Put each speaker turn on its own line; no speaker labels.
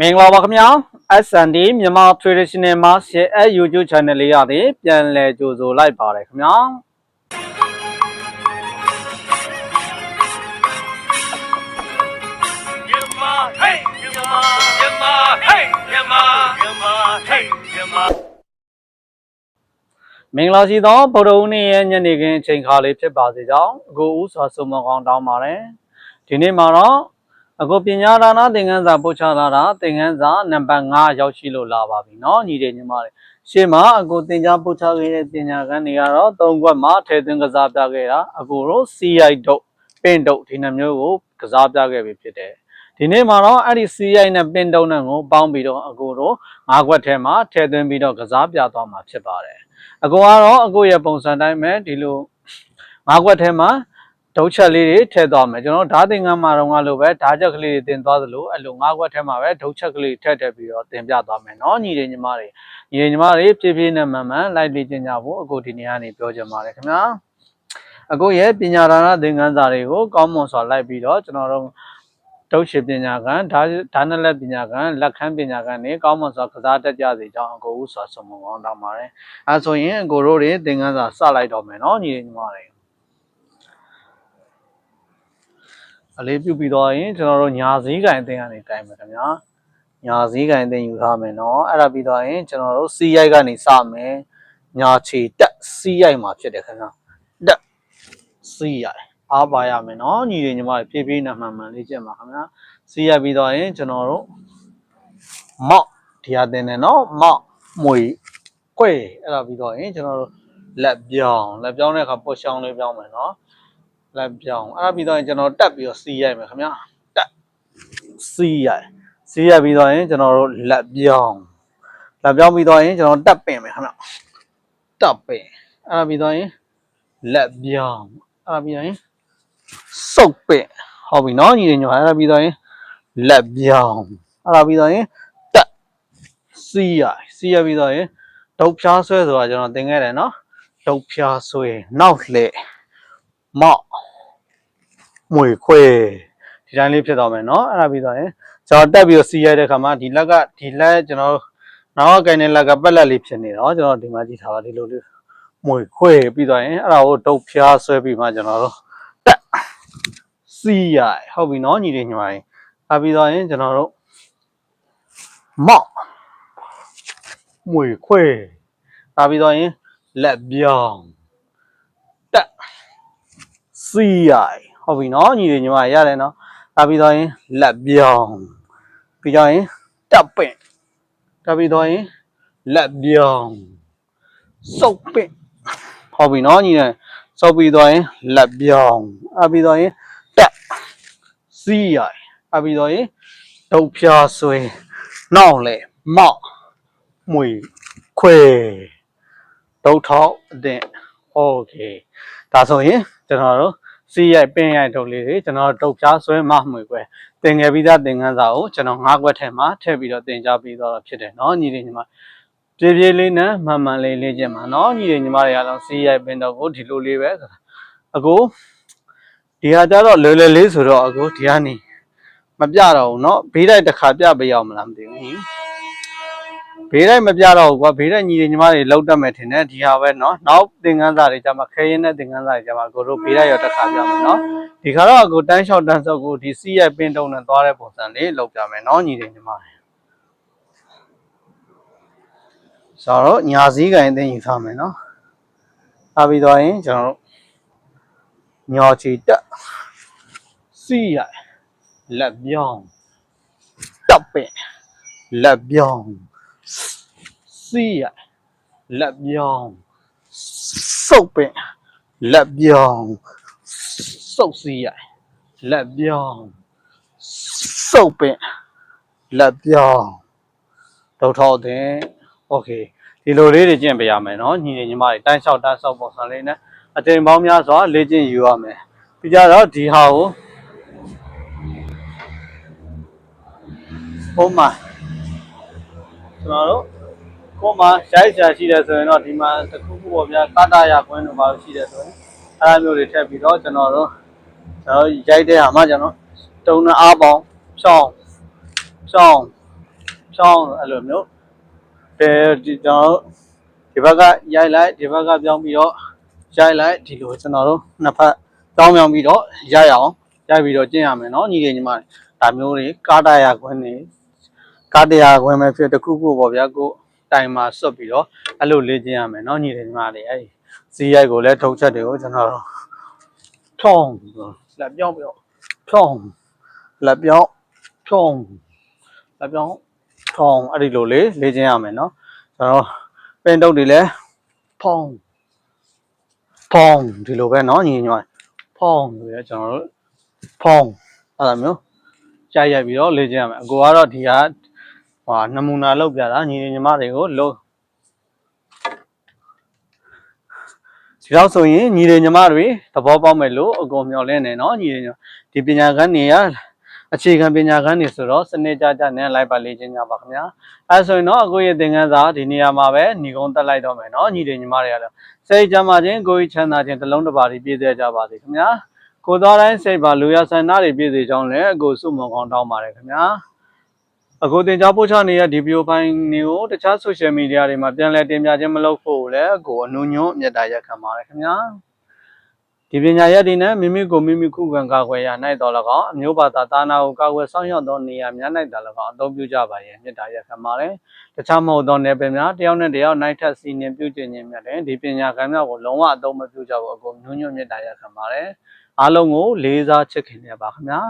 မင်္ဂလာပါခင်ဗျာ S&D မြန်မာ Traditional Martial Art YouTube Channel လေးရတယ်ပြန်လည်ကြိုဆိုလိုက်ပါတယ်ခင်ဗျာ
Yamma, hey, Yamma, Yamma, hey, Yamma, Yamma, hey, Yamma.
မင်္ဂလာရှိသောဗုဒ္ဓဦးနေ့ရဲ့ညနေခင်းအချိန်ခါလေးဖြစ်ပါစေကြောင်းအကိုဦးစွာဆုမကောင်းတောင်းပါတယ်ဒီနေ့မှာတော့ အကိုပညာဒါနသင်ခန်းစာပို့ချလာတာသင်ခန်းစာနံပါတ်5ရောက်ရှိလို့လာပါပြီเนาะညီတွေညီမတွေရှေ့မှာအကိုသင်ကြားပို့ချခဲ့တဲ့ပညာကန်းတွေကတော့၃ခွက်မှာထဲသွင်းကစားပြခဲ့တာအကိုတို့ CI ဒုတ်ပင့်ဒုတ်ဒီနှမျိုးကိုကစားပြခဲ့ပြီဖြစ်တယ်ဒီနေ့မှာတော့အဲ့ဒီ CI နဲ့ပင်တုံးနဲ့ကိုပေါင်းပြီးတော့အကိုတို့၅ခွက်ထဲမှာထည့်သွင်းပြီးတော့ကစားပြသွားမှာဖြစ်ပါတယ်အကိုကတော့အကိုရဲ့ပုံစံတိုင်းပဲဒီလို၅ခွက်ထဲမှာ ဒုတ်ချက်လေးတွေထည့်သွားမယ်ကျွန်တော်ဓာတ်သင်္ကန်းမှာတော့ငါလိုပဲဓာတ်ချက်ကလေးတွေတင်သွားသလိုအဲ့လို၅ခွက်ထဲမှာပဲဒုတ်ချက်ကလေးထည့်ထည့်ပြီးတော့တင်ပြသွားမယ်เนาะညီတွေညီမတွေညီတွေညီမတွေဖြည်းဖြည်းနဲ့မှန်မှန်လိုက်လေ့ကျင့်ကြဖို့အကိုဒီနေ့ကနေပြောချင်ပါတယ်ခင်ဗျာအကိုရဲ့ပညာဒါနသင်ခန်းစာတွေကိုကောင်းမွန်စွာလိုက်ပြီးတော့ကျွန်တော်တို့ တုတ်ရှိပညာကံဒါဒါနလက်ပညာကံလက်ခမ်းပညာကံနေကောင်းမွန်စွာကစားတတ်ကြစေကြောင်းအကိုဦးစွာဆုမွန်ကောင်းတောင်းပါတယ်အဲဆိုရင်အကိုတို့တွေသင်ခန်းစာစလိုက်တော့မယ်နော်ညီညီမတွေ အလေးပြုပြီးတော့ရင်ကျွန်တော်တို့ညာစည်းကင်အသင်ကနေတိုင်မယ်ခင်ဗျာညာစည်းကင်အသင်ယူထားမယ်နော်အဲ့ဒါပြီးတော့ရင်ကျွန်တော်တို့စီးရိုက်ကနေစမယ်ညာချီတက်စီးရိုက်မှာဖြစ်တယ်ခင်ဗျာတက်စီးရိုက်အားပါရမယ်နော်ညီတွေညီမတွေဖြည်းဖြည်းနဲ့မှန်မှန်လေးကျင့်ပါခင်ဗျာစီးရပြီးတော့ရင်ကျွန်တော်တို့မော့ဒီဟာတင်တယ်နော်မော့မွေခွေအဲ့ဒါပြီးတော့ရင်ကျွန်တော်တို့လက်ပြောင်းလက်ပြောင်းတဲ့အခါပုတ်ရှောင်းလေးပြောင်းမယ်နော် လက်ပြောင်းအဲ့ဒါပြီးတော့ရင်ကျွန်တော်တက်ပြီးတော့စီးရိုက်မယ်ခင်ဗျာတက်စီးရိုက်စီးရပြီးတော့ရင်ကျွန်တော်တို့လက်ပြောင်းလက်ပြောင်းပြီးတော့ရင်ကျွန်တော်တက်ပင်မယ်ခင်ဗျာတက်ပင်အဲ့ဒါပြီးတော့ရင်လက်ပြောင်းအဲ့ဒါပြီးတော့ရင်စုပ်ပင့်ဟုတ်ပြီနော်ညီတွေညီမအဲ့ဒါပြီးတော့ရင်လက်ပြောင်းအဲ့ဒါပြီးတော့ရင်တက်စီးရစီးရပြီးတော့ရင်ဒုတ်ဖြားဆွဲဆိုတာကျွန်တော်သင်ခဲ့တယ်နော်ဒုတ်ဖြားဆွဲနောက်လှဲ့မော့ မွေခွေဒီတိုင်းလေးဖြစ်သွားမယ်နော်အဲ့ဒါပြီးတော့ရင်ကျွန်တော်တက်ပြီးတော့စီးရတဲ့ခါမှာဒီလက်ကဒီလက်ကျွန်တော်နောက်ကင်တဲ့လက်ကပက်လက်လေးဖြစ်နေတော့ကျွန်တော်ဒီမှာကြည့်ထားပါဒီလိုလေးမွေခွေပြီးတော့ရင်အဲ့ဒါကိုဒုတ်ဖြားဆွဲပြီးမှကျွန်တော်တို့တက်စီးရဟုတ်ပြီနော်ညီလေးညီမလေးအပြီးတော့ရင်ကျွန်တော်တို့မော့မွေခွေအပြီးတော့ရင်လက်ပြောင်းတက်စီးရ ဟုတ်ပြီနော်ညီလေးညီမလေးရတယ်နော်အပြီးတော့ရင်လက်ပြောင်းပြီးတော့ရင်တက်ပင့်တက်ပြီးတော့ရင်လက်ပြောင်းစုပ်ပင့်ဟုတ်ပြီနော်ညီလေးစုပ်ပြီးတော့ရင်လက်ပြောင်းအပြီးတော့ရင် တက်စီးရအပြီးတော့ရင်ဒုတ်ဖြာဆွဲနောက်လေမောက်မွေခွေဒုတ်ထောက်အတဲ့โอเคဒါဆိုရင်ကျွန်တော်တို့ စီးရိုက်ပင်းရိုက်ဒုတ်လေးတွေကျွန်တော်ဒုတ်ဖြာဆွဲမမွေခွဲတင်ငယ်ပြီးသားသင်ခန်းစာကိုကျွန်တော်၅ခွက်ထဲမှာထည့်ပြီးတော့သင်ကြားပြီးတော့ဖြစ်တယ်เนาะညီလေးညီမပြေးပြေးလေးနဲ့မှန်မှန်လေးလေးကျင့်ပါเนาะညီလေးညီမတွေကတော့စီးရိုက်ပင်းတော့ကိုဒီလိုလေးပဲအကို ဒီဟာကြတော့လွယ်လွယ်လေးဆိုတော့အခုဒီကနေမပြတော့ဘူးเนาะဘေးတိုက်တစ်ခါပြပေးအောင်မလားမသိဘူးဟင် ဘေးတိုက်မပြတော့ဘူးကွာဘေးတိုက်ညီတွေညီမတွေလောက်တတ်မယ်ထင်တယ်ဒီဟာပဲเนาะနောက်သင်ခန်းစာတွေကြမှာခဲရင်တဲ့သင်ခန်းစာတွေကြမှာကိုတို့ဘေးတိုက်ရောတစ်ခါပြမယ်เนาะဒီခါတော့အခုတန်းလျှောက်တန်းဆုပ်ကိုဒီစီးရဲ့ပင်တုံနဲ့သွားတဲ့ပုံစံလေးလောက်ပြမယ်เนาะညီတွေညီမတွေဆိုတော့ညာစည်းကင်အသိယူထားမယ်เนาะအားပြီးတော့ရင်ကျွန်တော်တို့ ညောချီတက်စီးရလက်ပြောင်းတပ်ပင်လက်ပြောင်း စီးရလက်ပြောင်းစုပ်ပင်လက်ပြောင်းစုပ်စီးရလက်ပြောင်းစုပ်ပင်လက်ပြောင်းတော့ထောက်တဲ့โอเคဒီလိုလေးတွေကျင့်ပေးရမယ်เนาะညီညီညီမတွေတန်းလျှောက်တန်းဆောက်ပုံစံလေးနဲ့ အချိန်ပေါင်းများစွာလေ့ကျင့်ယူရမယ်ပြီးကြတော့ဒီဟာကိုဟိုမှာကျွန်တော်တို့ ကိုယ်မှာရိုက်ရှာရှိတယ်ဆိုရင်တော့ဒီမှာတစ်ခုခုပေါ့ဗျာကတာရကွင်းတို့ပါလို့ရှိတယ်ဆိုရင်အဲ့လိုမျိုးတွေထည့်ပြီးတော့ကျွန်တော်တို့ကျွန်တော်ရိုက်တဲ့ဟာမှကျွန်တော်တုံးနဲ့အားပေါင်းဖြောင်းဖြောင်းဖြောင်းအဲ့လိုမျိုးအဲဒီကျွန်တော်တို့ဒီဘက်ကရိုက်လိုက်ဒီဘက်ကပြောင်းပြီးတော့ရိုက်လိုက်ဒီလိုကျွန်တော်တို့နှစ်ဖက်တောင်းပြောင်းပြီးတော့ရိုက်အောင်ရိုက်ပြီးတော့ကျင့်ရမယ်နော်ညီလေးညီမတွေဒါမျိုးတွေကားတရာခွင်းတွေကားတရာခွင်းပဲဖြစ်တစ်ခုခုပေါ့ဗျာကို တိုင်မှာစွတ်ပြီးတော့အဲ့လိုလေ့ကျင့်ရမယ်နော်ညီလေးညီမတွေအဲ့ဒီဇီးရိုက်ကိုလည်းထုံချက်တွေကိုကျွန်တော်တို့ဖြောင်းလက်ပြောင်းပြီးတော့ဖြောင်းလက်ပြောင်းဖြောင်းလက်ပြောင်းဖြောင်းအဲ့ဒီလိုလေးလေ့ကျင့်ရမယ်နော်ကျွန်တော်ပင်တုပ်တွေလည်းဖောင်းဖောင်းဒီလိုပဲเนาะညီညီမဖောင်းဆိုရကျွန်တော်တို့ဖောင်းအဲ့လိုမျိုးကြာရိုက်ပြီးတော့လေ့ကျင့်ရမယ်အကိုကတော့ဒီကဟ ဟာနမူနာလောက်ပြတာညီညီမတွေကိုလို့ဒီတော့ဆိုရင်ညီတွေညီမတွေသဘောပေါက်မယ်လို့အကုန်မျှော်လင့်နေเนาะညီတွေညီမဒီပညာခန်းတွေကအခြေခံပညာခန်းတွေဆိုတော့စနစ်ကြကြနဲ့လိုက်ပါလေ့ကျင့်ကြပါခင်ဗျာအဲဆိုရင်တော့အကိုရဲ့သင်ခန်းစာဒီနေရာမှာပဲညီကုန်းတက်လိုက်တော့မယ်เนาะညီတွေညီမတွေကတော့စိတ်ကြမ်းပါခြင်းကိုယ်ကြီးချမ်းသာခြင်းတစ်လုံးတစ်ပါးပြည့်စုံကြပါစေခင်ဗျာကိုယ်တော်တိုင်းစိတ်ပါလူရဆန္ဒတွေပြည့်စုံကြောင်းလည်းအကိုစုမုံကောင်းတောင်းပါတယ်ခင်ဗျာ အခုတင် जा ပို့ချနေတဲ့ဒီဗီဒီယိုဖိုင်တွေကိုတခြား social media တွေမှာပြန်လည်တင်ပြခြင်းမလုပ်ဖို့လည်းအကိုအနုညွန့်မြတ်တာရက်ခံပါတယ်ခင်ဗျာဒီပညာရက်တွေနဲ့မိမိကိုမိမိခုခံကာကွယ်ရနိုင်တော်၎င်းအမျိုးဘာသာတာနာကိုကာကွယ်ဆောင်ရွက်သောနေရာများ၌တော်၎င်းအသုံးပြုကြပါရဲ့မြတ်တာရက်ခံပါတယ်တခြားမဟုတ်သောနယ်ပယ်များတယောက်နဲ့တယောက်နိုင်ထက်စီနေပြုကျင့်ခြင်းများလည်းဒီပညာကံများကိုလုံးဝအသုံးမပြုကြဘူးအကိုညွန့်ညွန့်မြတ်တာရက်ခံပါတယ်အားလုံးကိုလေးစားချစ်ခင်ကြပါခင်ဗျာ